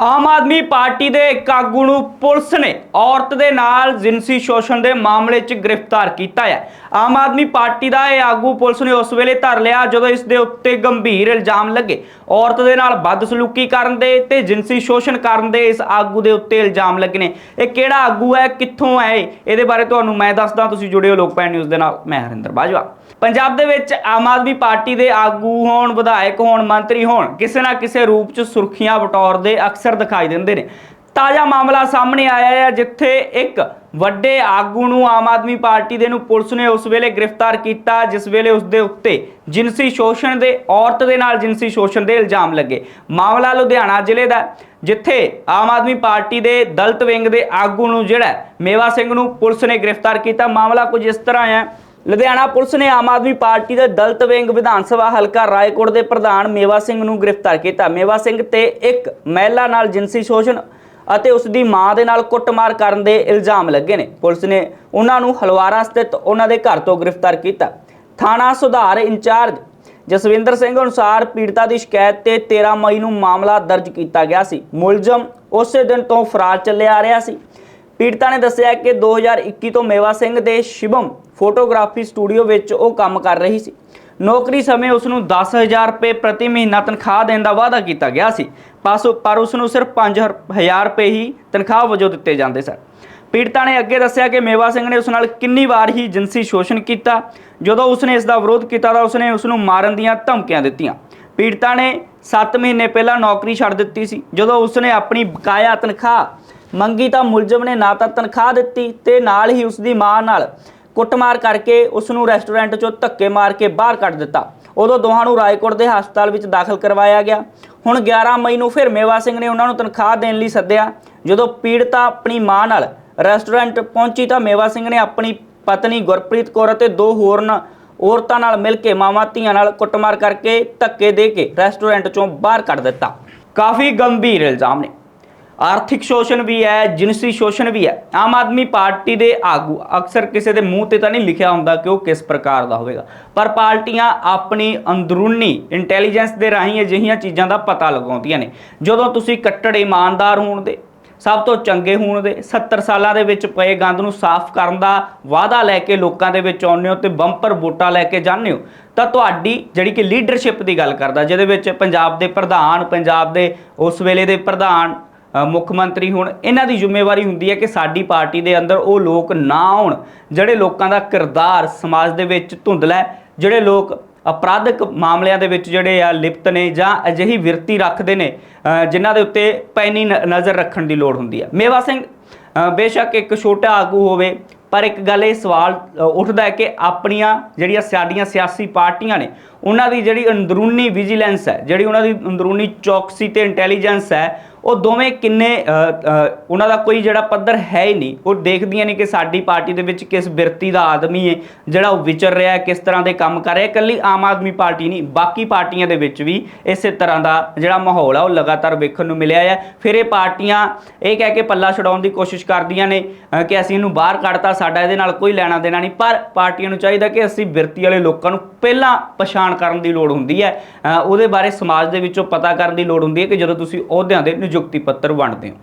Aam Aadmi party ਦੇ ਇੱਕ ਆਗੂ ਨੂੰ ਪੁਲਿਸ ਨੇ ਔਰਤ ਦੇ ਨਾਲ ਜਿਨਸੀ ਸ਼ੋਸ਼ਣ ਦੇ ਮਾਮਲੇ 'ਚ ਗ੍ਰਿਫਤਾਰ ਕੀਤਾ ਹੈ। ਆਮ ਆਦਮੀ ਪਾਰਟੀ ਦਾ ਇਹ ਆਗੂ ਪੁਲਿਸ ਨੇ ਉਸ ਵੇਲੇ ਧਰ ਲਿਆ ਜਦੋਂ ਇਸ ਦੇ ਉੱਤੇ ਗੰਭੀਰ ਇਲਜ਼ਾਮ ਲੱਗੇ। ਔਰਤ ਦੇ ਨਾਲ ਬਦਸਲੂਕੀ ਕਰਨ ਦੇ ਤੇ ਜਿਨਸੀ ਸ਼ੋਸ਼ਣ ਕਰਨ ਦੇ ਇਸ ਆਗੂ ਦੇ ਉੱਤੇ ਇਲਜ਼ਾਮ ਲੱਗੇ ਨੇ ਇਹ ਕਿਹੜਾ ਆਗੂ ਹੈ? ਕਿੱਥੋਂ ਹੈ ਇਹਦੇ ਬਾਰੇ ਤੁਹਾਨੂੰ ਮੈਂ ਦੱਸਦਾ। ਤੁਸੀਂ ਜੁੜਿਓ ਲੋਕਪਾਲ ਨਿਊਜ਼ ਦੇ ਨਾਲ। ਮੈਂ ਹਰਿੰਦਰ ਬਾਜਵਾ। ਪੰਜਾਬ ਦੇ ਵਿੱਚ ਆਮ ਆਦਮੀ ਪਾਰਟੀ ਦੇ ਆਗੂ ਹੋਣ, ਵਿਧਾਇਕ ਹੋਣ, ਮੰਤਰੀ ਹੋਣ, ਕਿਸੇ ਨਾ ਕਿਸੇ ਰੂਪ 'ਚ ਸੁਰਖੀਆਂ ਬਟੌਰਦੇ ਅਕਸਰ ਦਿਖਾਈ ਦਿੰਦੇ ਨੇ। ਤਾਜ਼ਾ ਮਾਮਲਾ ਸਾਹਮਣੇ ਆਇਆ ਹੈ, ਜਿੱਥੇ ਇੱਕ ਵੱਡੇ ਆਗੂ ਨੂੰ ਆਮ ਆਦਮੀ ਪਾਰਟੀ ਦੇ ਨੂੰ ਪੁਲਿਸ ਨੇ ਉਸ ਵੇਲੇ ਗ੍ਰਿਫਤਾਰ ਕੀਤਾ, ਜਿਸ ਵੇਲੇ ਉਸ ਦੇ ਉੱਤੇ ਜਿਨਸੀ ਸ਼ੋਸ਼ਣ ਦੇ, ਔਰਤ ਦੇ ਨਾਲ ਜਿਨਸੀ ਸ਼ੋਸ਼ਣ ਦੇ ਇਲਜ਼ਾਮ ਲੱਗੇ। ਮਾਮਲਾ ਲੁਧਿਆਣਾ ਜ਼ਿਲ੍ਹੇ ਦਾ ਜਿੱਥੇ ਆਮ ਆਦਮੀ ਪਾਰਟੀ ਦੇ ਦਲਤ ਵਿੰਗ ਦੇ ਆਗੂ ਨੂੰ ਜਿਹੜਾ ਮੇਵਾ ਸਿੰਘ ਨੂੰ ਪੁਲਿਸ ਨੇ ਗ੍ਰਿਫਤਾਰ ਕੀਤਾ। ਮਾਮਲਾ ਕੁਝ ਇਸ ਤਰ੍ਹਾਂ ਹੈ ਲੁਧਿਆਣਾ ਪੁਲਿਸ ਨੇ ਆਮ ਆਦਮੀ ਪਾਰਟੀ ਦੇ ਦਲਤ ਵਿੰਗ ਵਿਧਾਨ ਸਭਾ ਹਲਕਾ ਰਾਏਕੋਟ ਦੇ ਪ੍ਰਧਾਨ ਮੇਵਾ ਸਿੰਘ ਨੂੰ ਗ੍ਰਿਫਤਾਰ ਕੀਤਾ। ਮੇਵਾ ਸਿੰਘ ਤੇ ਇੱਕ ਮਹਿਲਾ ਨਾਲ ਜਿਨਸੀ ਸ਼ੋਸ਼ਣ ਅਤੇ ਉਸ ਦੀ ਮਾਂ ਦੇ ਨਾਲ ਕੁੱਟਮਾਰ ਕਰਨ ਦੇ ਇਲਜ਼ਾਮ ਲੱਗੇ ਨੇ। ਪੁਲਿਸ ਨੇ ਉਹਨਾਂ ਨੂੰ ਹਲਵਾਰਾ ਸਥਿਤ ਉਹਨਾਂ ਦੇ ਘਰ ਤੋਂ ਗ੍ਰਿਫਤਾਰ ਕੀਤਾ। ਥਾਣਾ ਸੁਧਾਰ ਇੰਚਾਰਜ ਜਸਵਿੰਦਰ ਸਿੰਘ ਅਨੁਸਾਰ ਪੀੜਤਾ ਦੀ ਸ਼ਿਕਾਇਤ ਤੇ 13 ਮਈ ਨੂੰ ਮਾਮਲਾ ਦਰਜ ਕੀਤਾ ਗਿਆ ਸੀ। ਮੁਲਜ਼ਮ ਉਸੇ ਦਿਨ ਤੋਂ ਫਰਾਰ ਚੱਲਿਆ ਆ ਰਿਹਾ ਸੀ। ਪੀੜਤਾ ਨੇ ਦੱਸਿਆ ਕਿ 2021 ਤੋਂ ਮੇਵਾ ਸਿੰਘ ਦੇ ਸ਼ਿਵਮ ਫੋਟੋਗ੍ਰਾਫੀ ਸਟੂਡੀਓ ਵਿੱਚ ਉਹ ਕੰਮ ਕਰ ਰਹੀ ਸੀ। ਨੌਕਰੀ ਸਮੇਂ ਉਸ ਨੂੰ 10000 ਰੁਪਏ ਪ੍ਰਤੀ ਮਹੀਨਾ ਤਨਖਾਹ ਦੇਣ ਦਾ ਵਾਅਦਾ ਕੀਤਾ ਗਿਆ ਸੀ। ਪਰ ਉਸ ਨੂੰ ਸਿਰਫ 5000 ਰੁਪਏ ਹੀ ਤਨਖਾਹ ਵਜੋਂ ਦਿੱਤੇ ਜਾਂਦੇ ਸਨ। ਪੀੜਤਾ ਨੇ ਅੱਗੇ ਦੱਸਿਆ ਕਿ ਮੇਵਾ ਸਿੰਘ ਨੇ ਉਸ ਨਾਲ ਕਿੰਨੀ ਵਾਰ ਹੀ ਜਿਨਸੀ ਸ਼ੋਸ਼ਣ ਕੀਤਾ। ਜਦੋਂ ਉਸਨੇ ਇਸ ਦਾ ਵਿਰੋਧ ਕੀਤਾ ਤਾਂ ਉਸਨੇ ਉਸ ਨੂੰ ਮਾਰਨ ਦੀਆਂ ਧਮਕੀਆਂ ਦਿੱਤੀਆਂ। ਪੀੜਤਾ ਨੇ 7 ਮਹੀਨੇ ਪਹਿਲਾਂ ਨੌਕਰੀ ਛੱਡ ਦਿੱਤੀ ਸੀ। ਜਦੋਂ ਉਸਨੇ ਆਪਣੀ ਬਕਾਇਆ ਤਨਖਾਹ ਮੰਗੀ ਤਾਂ ਮੁਲਜ਼ਮ ਨੇ ਨਾ ਤਾਂ ਤਨਖਾਹ ਦਿੱਤੀ ਤੇ ਨਾਲ ਹੀ ਉਸ ਦੀ ਮਾਂ ਨਾਲ ਕੁੱਟਮਾਰ ਕਰਕੇ ਉਸ ਨੂੰ ਰੈਸਟੋਰੈਂਟ ਚੋਂ ਧੱਕੇ ਮਾਰ ਕੇ ਬਾਹਰ ਕੱਢ ਦਿੱਤਾ। ਉਦੋਂ ਦੋਹਾਂ ਨੂੰ ਰਾਏਕੋਟ ਦੇ ਹਸਪਤਾਲ ਵਿੱਚ ਦਾਖਲ ਕਰਵਾਇਆ ਗਿਆ। ਹੁਣ 11 ਮਈ ਨੂੰ ਫਿਰ ਮੇਵਾ ਸਿੰਘ ਨੇ ਉਹਨਾਂ ਨੂੰ ਤਨਖਾਹ ਦੇਣ ਲਈ ਸੱਦਿਆ। ਜਦੋਂ ਪੀੜਤਾ ਆਪਣੀ ਮਾਂ ਨਾਲ ਰੈਸਟੋਰੈਂਟ ਪਹੁੰਚੀ ਤਾਂ ਮੇਵਾ ਸਿੰਘ ਨੇ ਆਪਣੀ ਪਤਨੀ ਗੁਰਪ੍ਰੀਤ ਕੌਰ ਅਤੇ ਦੋ ਹੋਰ ਔਰਤਾਂ ਨਾਲ ਮਿਲ ਕੇ ਮਾਵਾਂ ਧੀਆਂ ਨਾਲ ਕੁੱਟਮਾਰ ਕਰਕੇ ਧੱਕੇ ਦੇ ਕੇ ਰੈਸਟੋਰੈਂਟ ਚੋਂ ਬਾਹਰ ਕੱਢ ਦਿੱਤਾ। ਕਾਫੀ ਗੰਭੀਰ ਇਲਜ਼ਾਮ ਨੇ। ਆਰਥਿਕ ਸ਼ੋਸ਼ਣ ਵੀ ਹੈ, ਜਿਨਸੀ ਸ਼ੋਸ਼ਣ ਵੀ ਹੈ। ਆਮ ਆਦਮੀ ਪਾਰਟੀ ਦੇ ਆਗੂ, ਅਕਸਰ ਕਿਸੇ ਦੇ ਮੂੰਹ ਤੇ ਤਾਂ ਨਹੀਂ ਲਿਖਿਆ ਹੁੰਦਾ ਕਿ ਉਹ ਕਿਸ ਪ੍ਰਕਾਰ ਦਾ ਹੋਵੇਗਾ। ਪਰ ਪਾਰਟੀਆਂ ਆਪਣੀ ਅੰਦਰੂਨੀ ਇੰਟੈਲੀਜੈਂਸ ਦੇ ਰਾਹੀਂ ਅਜਿਹੀਆਂ ਚੀਜ਼ਾਂ ਦਾ ਪਤਾ ਲਗਾਉਂਦੀਆਂ ਨੇ। ਜਦੋਂ ਤੁਸੀਂ ਕੱਟੜ ਇਮਾਨਦਾਰ ਹੋਣ ਦੇ, ਸਭ ਤੋਂ ਚੰਗੇ ਹੋਣ ਦੇ 70 ਸਾਲਾਂ ਦੇ ਵਿੱਚ ਪਏ ਗੰਦ ਨੂੰ ਸਾਫ਼ ਕਰਨ ਦਾ ਵਾਅਦਾ ਲੈ ਕੇ ਲੋਕਾਂ ਦੇ ਵਿੱਚ ਆਉਂਦੇ ਹੋ ਤੇ ਬੰਪਰ ਵੋਟਾਂ ਲੈ ਕੇ ਜਾਂਦੇ ਹੋ, ਤਾਂ ਤੁਹਾਡੀ ਜਿਹੜੀ ਕਿ ਲੀਡਰਸ਼ਿਪ ਦੀ ਗੱਲ ਕਰਦਾ, ਜਿਹਦੇ ਵਿੱਚ ਪੰਜਾਬ ਦੇ ਪ੍ਰਧਾਨ, ਪੰਜਾਬ ਦੇ ਉਸ ਵੇਲੇ ਦੇ ਪ੍ਰਧਾਨ ਮੁੱਖ ਮੰਤਰੀ ਹੋਣ ਇਹਨਾਂ ਦੀ ਜ਼ਿੰਮੇਵਾਰੀ ਹੁੰਦੀ ਹੈ ਕਿ ਸਾਡੀ ਪਾਰਟੀ ਦੇ ਅੰਦਰ ਉਹ ਲੋਕ ਨਾ ਆਉਣ ਜਿਹੜੇ ਲੋਕਾਂ ਦਾ ਕਿਰਦਾਰ ਸਮਾਜ ਦੇ ਵਿੱਚ ਧੁੰਦਲਾ ਹੈ ਜਿਹੜੇ ਲੋਕ ਅਪਰਾਧਿਕ ਮਾਮਲਿਆਂ ਦੇ ਵਿੱਚ ਜਿਹੜੇ ਆ ਲਿਪਤ ਨੇ ਜਾਂ ਅਜਿਹੀ ਵਿਰਤੀ ਰੱਖਦੇ ਨੇ ਅ, ਜਿਨ੍ਹਾਂ ਦੇ ਉੱਤੇ ਪੈਣੀ ਨ- ਨਜ਼ਰ ਰੱਖਣ ਦੀ ਲੋੜ ਹੁੰਦੀ ਹੈ। ਮੇਵਾ ਸਿੰਘ ਬੇਸ਼ੱਕ ਇੱਕ ਛੋਟਾ ਆਗੂ ਹੋਵੇ ਪਰ ਇੱਕ ਗੱਲ ਇਹ ਸਵਾਲ ਉੱਠਦਾ ਹੈ ਕਿ ਆਪਣੀਆਂ ਜਿਹੜੀਆਂ ਸਾਡੀਆਂ ਸਿਆਸੀ ਪਾਰਟੀਆਂ ਨੇ ਉਹਨਾਂ ਦੀ ਜਿਹੜੀ ਅੰਦਰੂਨੀ ਵਿਜੀਲੈਂਸ ਹੈ ਜਿਹੜੀ ਉਹਨਾਂ ਦੀ ਅੰਦਰੂਨੀ ਚੌਕਸੀ ਤੇ ਇੰਟੈਲੀਜੈਂਸ ਹੈ ਉਹ ਦੋਵੇਂ ਕਿੰਨੇ ਉਹਨਾਂ ਦਾ ਕੋਈ ਜਿਹੜਾ ਪੱਧਰ ਹੈ ਹੀ ਨਹੀਂ। ਉਹ ਦੇਖਦੀਆਂ ਨਹੀਂ ਕਿ ਸਾਡੀ ਪਾਰਟੀ ਦੇ ਵਿੱਚ ਕਿਸ ਬਿਰਤੀ ਦਾ ਆਦਮੀ ਹੈ, ਜਿਹੜਾ ਉਹ ਵਿਚਰ ਰਿਹਾ ਹੈ, ਕਿਸ ਤਰ੍ਹਾਂ ਦੇ ਕੰਮ ਕਰ ਰਿਹਾ ਇਕੱਲੀ ਆਮ ਆਦਮੀ ਪਾਰਟੀ ਨਹੀਂ, ਬਾਕੀ ਪਾਰਟੀਆਂ ਦੇ ਵਿੱਚ ਵੀ ਇਸੇ ਤਰ੍ਹਾਂ ਦਾ ਜਿਹੜਾ ਮਾਹੌਲ ਆ, ਉਹ ਲਗਾਤਾਰ ਵੇਖਣ ਨੂੰ ਮਿਲਿਆ ਹੈ ਫਿਰ ਇਹ ਪਾਰਟੀਆਂ ਇਹ ਕਹਿ ਕੇ ਪੱਲਾ ਛਡਾਉਣ ਦੀ ਕੋਸ਼ਿਸ਼ ਕਰਦੀਆਂ ਨੇ ਕਿ ਅਸੀਂ ਇਹਨੂੰ ਬਾਹਰ ਕੱਢਤਾ, ਸਾਡਾ ਇਹਦੇ ਨਾਲ ਕੋਈ ਲੈਣਾ ਦੇਣਾ ਨਹੀਂ। ਪਰ ਪਾਰਟੀਆਂ ਨੂੰ ਚਾਹੀਦਾ ਕਿ ਅਸੀਂ ਬਿਰਤੀ ਵਾਲੇ ਲੋਕਾਂ ਨੂੰ ਪਹਿਲਾਂ ਪਛਾਣ ਕਰਨ ਦੀ ਲੋੜ ਹੁੰਦੀ ਹੈ। ਉਹਦੇ ਬਾਰੇ ਸਮਾਜ ਦੇ ਵਿੱਚੋਂ ਪਤਾ ਕਰਨ ਦੀ ਲੋੜ ਹੁੰਦੀ ਹੈ ਕਿ ਜਦੋਂ ਤੁਸੀਂ ਅਹੁਦਿਆਂ ਦੇ ਨਿਯੁਕਤੀ ਪੱਤਰ ਵੰਡਦੇ ਹੋ।